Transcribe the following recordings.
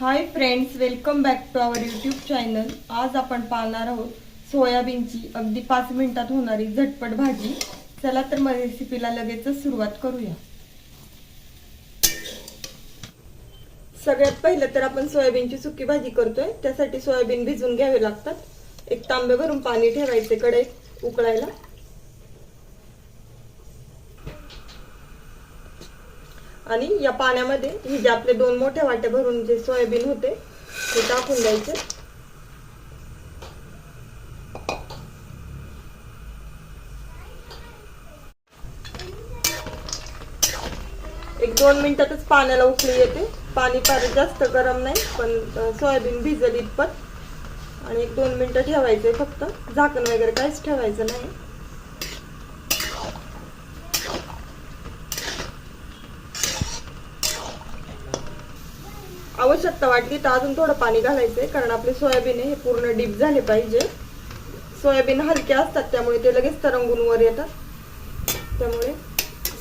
Hi friends welcome back to our YouTube channel आज आपण पाहणार आहोत सोयाबीनची अगदी पाच मिनिटात होणारी झटपट भाजी. चला तर मग रेसिपीला लगेचच सुरुवात करूया. सगळ्यात पहिलं तर आपण सोयाबीनची सुकी भाजी करतोय. त्यासाठी सोयाबीन भिजून घ्यावे लागतात. एक तांबे भरून पाणी ठेवायचे कडे उकळायला. आणि या पाण्यामध्ये हे जे आपले दोन मोठ्या वाट्या भरून जे सोयाबीन होते ते टाकून द्यायचे. एक दोन मिनिटातच पाण्याला उकळी येते. पाणी फार जास्त गरम नाही पण सोयाबीन भिजल इतपत. आणि एक दोन मिनिटं ठेवायचे फक्त. झाकण वगैरे काहीच ठेवायचं नाही. आवश्यकता वाटली तर अजून थोडं पाणी घालायचंय कारण आपले सोयाबीन हे पूर्ण डीप झाले पाहिजे. सोयाबीन हलके असतात त्यामुळे ते लगेच तरंगून वर येतात. त्यामुळे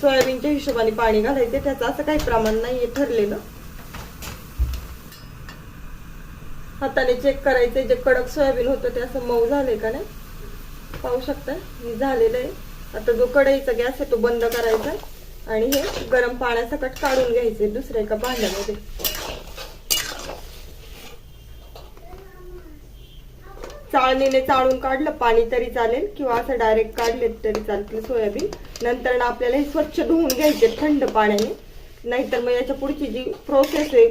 सोयाबीनच्या हिशोबाने पाणी घालायचे त्याचं असं काही प्रमाण नाहीये ठरलेलं. हाताने चेक करायचे जे कडक सोयाबीन होतं ते असं मऊ झालंय का नाही? पाहू शकता हे झालेलं आहे. आता जो कढईचा गॅस आहे तो बंद करायचा आणि हे गरम पाण्यासकट काढून घ्यायचे दुसऱ्या एका भांड्यामध्ये. चाळणीने चाळून काढलं पाणी तरी चालेल किंवा असं डायरेक्ट काढले तरी चालतील सोयाबीन. नंतर ना आपल्याला हे स्वच्छ धुवून घ्यायचे थंड पाण्याने. नाहीतर मग याच्या पुढची जी प्रोसेस आहे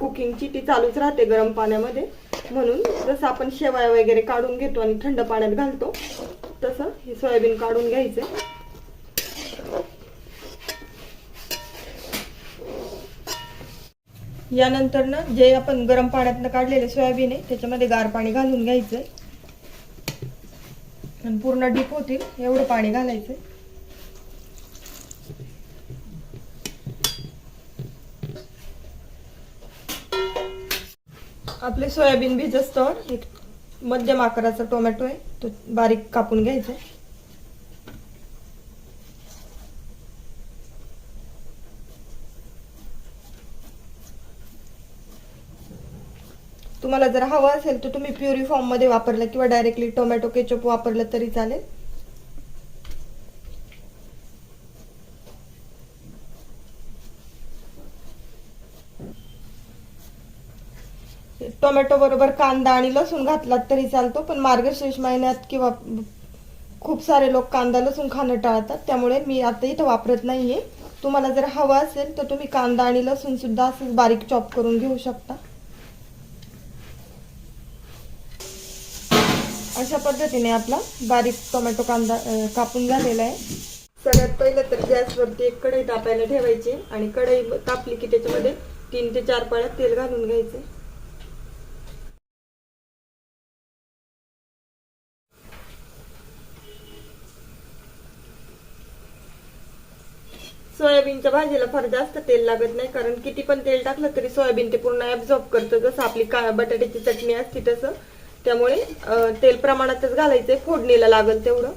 कुकिंगची ती चालूच राहते गरम पाण्यामध्ये. म्हणून जसं आपण शेवाय वगैरे काढून घेतो आणि थंड पाण्यात घालतो तसं हे सोयाबीन काढून घ्यायचं. यानंतर ना जे आपण गरम पाण्यातनं काढलेले सोयाबीन आहे त्याच्यामध्ये गार पाणी घालून घ्यायचं. आणि पूर्ण डीप होतील एवढं पाणी घालायचं आपले सोयाबीन भिजस्तवर एक मध्यम आकाराचा टोमॅटो आहे तो बारीक कापून घ्यायचा तुम्हाला जर हवं असेल तर तुम्ही प्युरी फॉर्ममध्ये वापरलं किंवा डायरेक्टली टोमॅटो केचप वापरलं तरी चालेल. टोमॅटो बरोबर कांदा आणि लसूण घातलात तरी चालतो पण मार्गशीर्ष महिन्यात किंवा खूप सारे लोक कांदा लसूण खाणं टाळतात त्यामुळे मी आता इथं वापरत नाहीये. तुम्हाला जर हवं असेल तर तुम्ही कांदा आणि लसूण सुद्धा असंच बारीक चॉप करून घेऊ शकता. अशा पद्धतीने आपला बारीक टोमॅटो कांदा कापून झालेला आहे. सगळ्यात पहिलं तर गॅसवरती एक कढई तापायला ठेवायची आणि कढई तापली की त्याच्यामध्ये तीन ते चार पाळ्यात तेल घालून घ्यायचे. सोयाबीनच्या भाजीला फार जास्त तेल लागत नाही कारण किती पण तेल टाकलं तरी सोयाबीन ते पूर्ण ऍब्झॉर्ब करतं. जसं आपली का बटाट्याची चटणी असते तसं त्यामुळे तेल प्रमाणातच घालायचंय फोडणीला लागल तेवढं.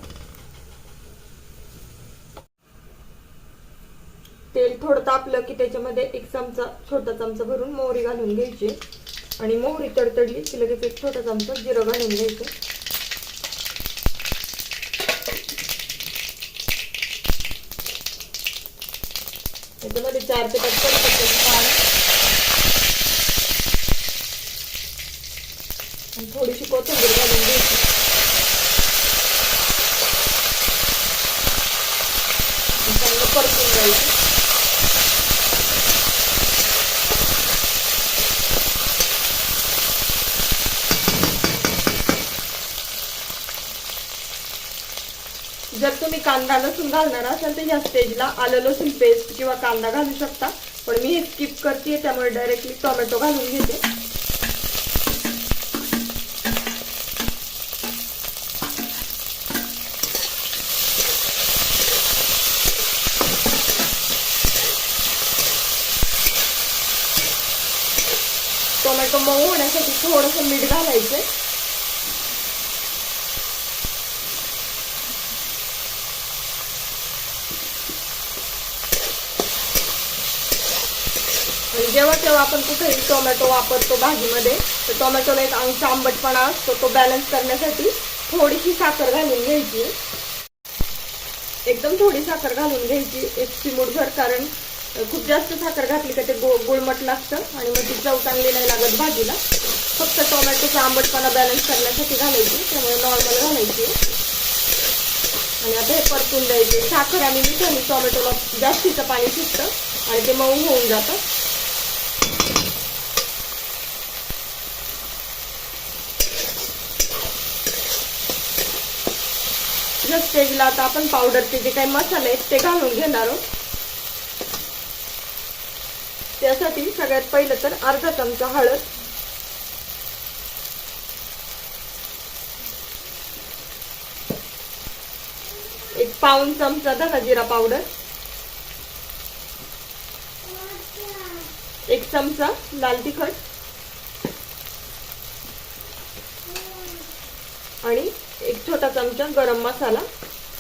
तेल थोडं तापलं की त्याच्यामध्ये एक चमचा छोटा चमचा भरून मोहरी घालून घ्यायची. आणि मोहरी तडतडली की लगेच एक छोटा चमचा जिरं घालून घ्यायचं. त्याच्यामध्ये चार ते पाच थोडीशी कोथिंबीर घालून घ्यायची. चांगलं परतून घ्यायचं. जर तुम्ही कांदा लसूण घालणार असाल तर या स्टेजला आलं लसूण पेस्ट किंवा कांदा घालू शकता. पण मी हे स्किप करते त्यामुळे डायरेक्टली टोमॅटो घालून घेते. थोडंसं मऊ होण्यासाठी थोडंसं मीठ घालायचं आणि जेव्हा तेव्हा आपण कुठेही टोमॅटो वापरतो भाजीमध्ये तर टोमॅटोला एक अंश आंबटपणा असतो तो बॅलन्स करण्यासाठी थोडीशी साखर घालून घ्यायची. एकदम थोडी साखर घालून घ्यायची एक चिमूटभर कारण खूप जास्त साखर घातली का ते गो गुळमट लागतं आणि मग ती चव चांगली नाही लागत भाजीला. फक्त टोमॅटोचा आंबटपणा बॅलन्स करण्यासाठी घालायची त्यामुळे नॉर्मल घालायची. आणि आता हे परतून द्यायचे. साखर आणि मिठाने टोमॅटोला जास्तीचं पाणी सुटतं आणि ते मऊ होऊन जातं. या स्टेजला आता आपण पावडरचे जे काही मसाले आहेत ते घालून घेणार आहोत. त्यासाठी सगळ्यात पहिलं तर अर्धा चमचा हळद. एक पाऊन चमचा धना जिरा पावडर. एक चमचा लाल तिखट. आणि एक छोटा चमचा गरम मसाला.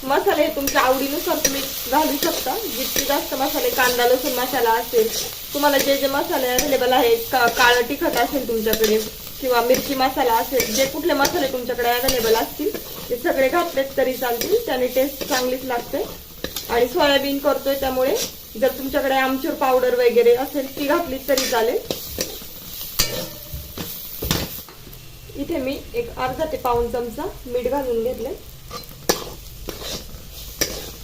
मसाले हे तुमच्या आवडीनुसार तुम्ही घालू शकता. जितके जास्त मसाले कांदा लसूण मसाला असेल तुम्हाला जे जे मसाले अवेलेबल आहेत का काळं तिखट असेल तुमच्याकडे किंवा मिरची मसाला असेल जे कुठले मसाले तुमच्याकडे अवेलेबल असतील ते सगळे घातलेत तरी चालतील. त्याने टेस्ट चांगलीच लागते. आणि सोयाबीन करतोय त्यामुळे जर तुमच्याकडे आमचूर पावडर वगैरे असेल ती घातली तरी चालेल. इथे मी एक अर्धा ते पाऊन चमचा मीठ घालून घेतले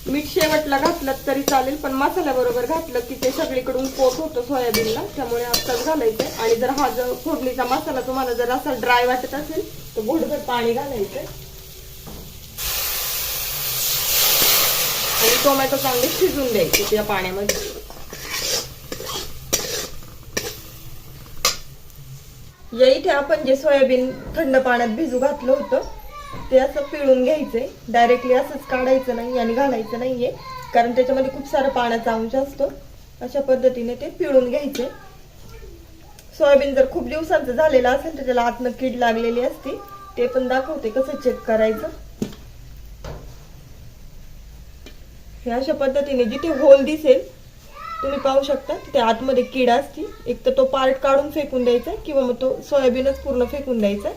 मीठ शेवटला घातलं तरी चालेल पण मसाल्याबरोबर घातलं की ते सगळीकडून पोट होतं सोयाबीनला त्यामुळे आत्ताच घालायचंय. आणि जर हा जर फोडणीचा मसाला तुम्हाला जर असा ड्राय वाटत असेल तर घोटभर पाणी घालायचं आणि टोमॅटो चांगले शिजून द्यायचे त्या पाण्यामध्ये. या इथे आपण जे सोयाबीन थंड पाण्यात भिजू घातलं होतं ते असं पिळून घ्यायचंय. डायरेक्टली असंच काढायचं नाही आणि घालायचं नाहीये. कारण त्याच्यामध्ये खूप सारा पाण्याचा अंश असतो. अशा पद्धतीने ते पिळून घ्यायचे. सोयाबीन जर खूप दिवसांचं झालेलं असेल तर त्याला आतनं कीड लागलेली असते ते पण दाखवते कसं चेक करायचं. हे अशा पद्धतीने जिथे होल दिसेल तुम्ही पाहू शकता तिथे आतमध्ये कीड असती. एक तर तो पार्ट काढून फेकून द्यायचा किंवा मग तो सोयाबीनच पूर्ण फेकून द्यायचा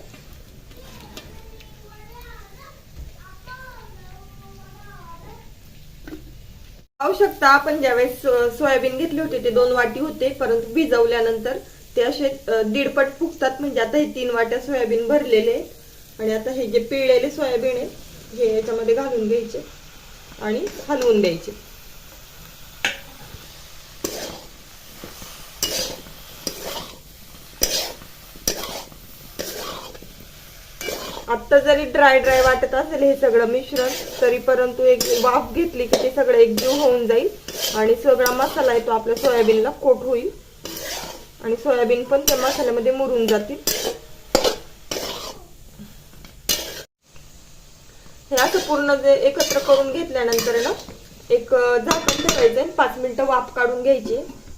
पाहू शकता. आपण ज्यावेळेस सोयाबीन घेतले होते ते दोन वाटी होते. परंतु भिजवल्यानंतर ते असे दीडपट फुगतात. म्हणजे आता हे तीन वाट्या सोयाबीन भरलेले आहेत. आणि आता हे जे पिळलेले सोयाबीन आहे हे याच्यामध्ये घालून घ्यायचे आणि हलवून द्यायचे. आत्ता जरी ड्राय ड्राय वाटत असेल हे सगळं मिश्रण तरी परंतु एक वाफ घेतली की ते सगळं एकजीव होऊन जाईल. आणि सगळा मसाला आहे तो आपल्या सोयाबीनला कोट होईल. आणि सोयाबीन पण त्या मसाल्यामध्ये मुरून जातील. हे असं पूर्ण जे एकत्र करून घेतल्यानंतर ना एक झाकण ठेवायचं आहे. पाच मिनिटं वाफ काढून घ्यायची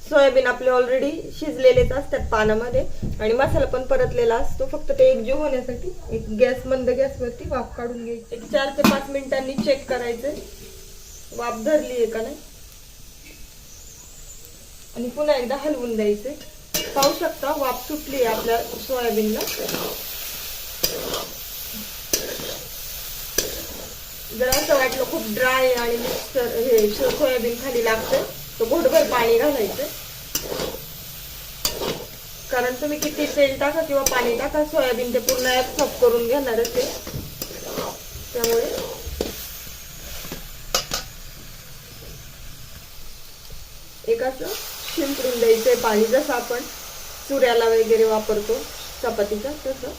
सोयाबीन आपले ऑलरेडी शिजलेलेच असतात पानामध्ये आणि मसाला पण परतलेला असतो. फक्त ते एकजीव होण्यासाठी एक गॅस मंद गॅसवरती वाफ काढून घ्यायची. एक चार ते पाच मिनिटांनी चेक करायचं. वाफ धरली आहे का नाही? आणि पुन्हा एकदा हलवून द्यायचे. पाहू शकता वाफ सुटली आहे आपल्या सोयाबीनला. जर असं वाटलं खूप ड्राय आणि मिक्सर हे सोयाबीन खाली लागतं तो घोटभर पाणी घालायचं. कारण तुम्ही किती तेल टाका किंवा पाणी टाका सोयाबीन ते पूर्ण ऍब्सॉर्ब करून घेणारच ते त्यामुळे एक असं शिंपडून द्यायचंय पाणी जसं आपण चुऱ्याला वगैरे वापरतो चपातीचा तसं.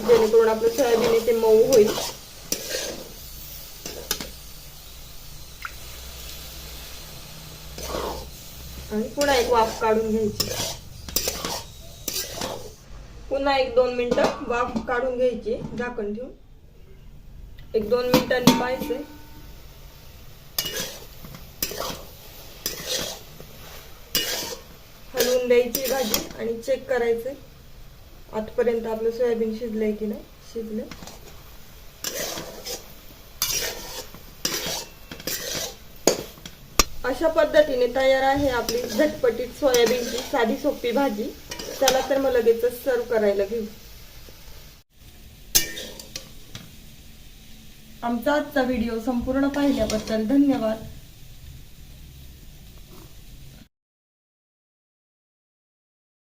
जेणेकरून आपलं सोयाबीन ते मऊ होईल. आणि पुन्हा एक वाफ काढून घ्यायची. पुन्हा एक दोन मिनटं वाफ काढून घ्यायची झाकण ठेवून. एक दोन मिनिटांनी पाहायचंय. हलवून द्यायची भाजी आणि चेक करायचं आजपर्यंत आपलं सोयाबीन शिजलंय की नाही? शिजलं अशा पद्धतीने तयार आहे आपली झटपटीत सोयाबीनची साधी सोपी भाजी. चला तर मग लगेचच सर्व करायला घेऊ. आमचा आजचा व्हिडिओ संपूर्ण पाहिल्याबद्दल धन्यवाद.